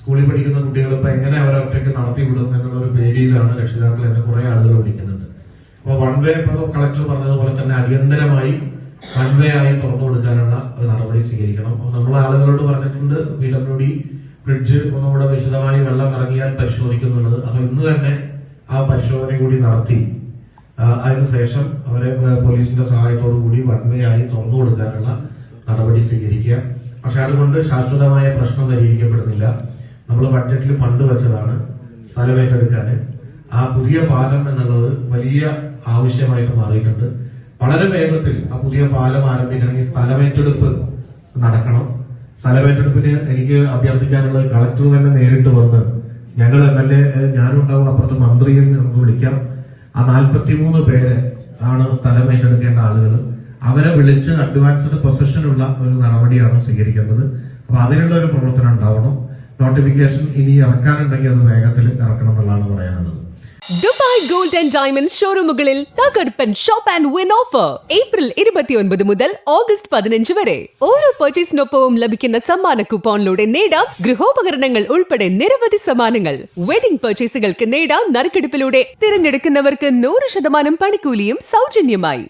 സ്കൂളിൽ പഠിക്കുന്ന കുട്ടികൾ ഇപ്പൊ എങ്ങനെ അവരെ ഒറ്റയ്ക്ക് നടത്തി വിടും എന്നുള്ള ഒരു പേടിയിലാണ് രക്ഷിതാക്കൾ എന്ന് കുറെ ആളുകൾ വിളിക്കുന്നുണ്ട് അപ്പൊ വൺ വേ കളക്ടർ പറഞ്ഞതുപോലെ തന്നെ അടിയന്തരമായി വൺ വേ ആയി തുറന്നു കൊടുക്കാനുള്ള ഒരു നടപടി സ്വീകരിക്കണം. നമ്മൾ ആളുകളോട് പറഞ്ഞിട്ടുണ്ട് പി ഡബ്ല്യു ഡി ബ്രിഡ്ജ് ഒന്നുകൂടെ വിശദമായി വെള്ളം ഇറങ്ങിയാൽ പരിശോധിക്കുന്നുള്ളത് അപ്പൊ ഇന്ന് തന്നെ ആ പരിശോധന കൂടി നടത്തി. അതിനുശേഷം അവരെ പോലീസിന്റെ സഹായത്തോടു കൂടി വൺ വേ ആയി തുറന്നു കൊടുക്കാനുള്ള നടപടി സ്വീകരിക്കുക. പക്ഷെ അതുകൊണ്ട് ശാശ്വതമായ പ്രശ്നം പരിഹരിക്കപ്പെടുന്നില്ല. നമ്മൾ ബഡ്ജറ്റിൽ ഫണ്ട് വെച്ചതാണ് സ്ഥലം ഏറ്റെടുക്കാന് ആ പുതിയ പാലം എന്നുള്ളത് വലിയ ആവശ്യമായിട്ട് മാറിയിട്ടുണ്ട്. വളരെ വേഗത്തിൽ ആ പുതിയ പാലം ആരംഭിക്കണമെങ്കിൽ സ്ഥലമേറ്റെടുപ്പ് നടക്കണം. സ്ഥലമേറ്റെടുപ്പിന് എനിക്ക് അഭ്യർത്ഥിക്കാനുള്ളത് കളക്ടർ തന്നെ നേരിട്ട് വന്ന് ഞങ്ങൾ എം എൽ എ ഞാനുണ്ടാവും അപ്പുറത്ത് മന്ത്രിയെ നമുക്ക് വിളിക്കാം. ആ നാൽപ്പത്തിമൂന്ന് പേരെ ആണ് സ്ഥലം ഏറ്റെടുക്കേണ്ട ആളുകൾ അവരെ വിളിച്ച് അഡ്വാൻസ്ഡ് പൊസഷനുള്ള ഒരു നടപടിയാണ് സ്വീകരിക്കേണ്ടത്. അപ്പൊ അതിനുള്ള ഒരു പ്രവർത്തനം ഉണ്ടാവണം. നോട്ടിഫിക്കേഷൻ ഇനി ഇറക്കാനുണ്ടെങ്കിൽ അത് വേഗത്തിൽ ഇറക്കണം എന്നുള്ളതാണ് പറയാനുള്ളത്. ദുബായ് ഗോൾഡ് ആൻഡ് ഡയമണ്ട് ഷോറൂമുകളിൽ തകർപ്പൻ shop and win offer April ഇരുപത്തിയൊൻപത് മുതൽ ഓഗസ്റ്റ് പതിനഞ്ച് വരെ. ഓരോ പർച്ചേസിനൊപ്പവും ലഭിക്കുന്ന സമ്മാന കൂപ്പോണിലൂടെ നേടാം ഗൃഹോപകരണങ്ങൾ ഉൾപ്പെടെ നിരവധി സമ്മാനങ്ങൾ. വെഡിംഗ് പർച്ചേസുകൾക്ക് നേടാം നറുക്കെടുപ്പിലൂടെ തിരഞ്ഞെടുക്കുന്നവർക്ക് നൂറ് ശതമാനം പണിക്കൂലിയും സൗജന്യമായി.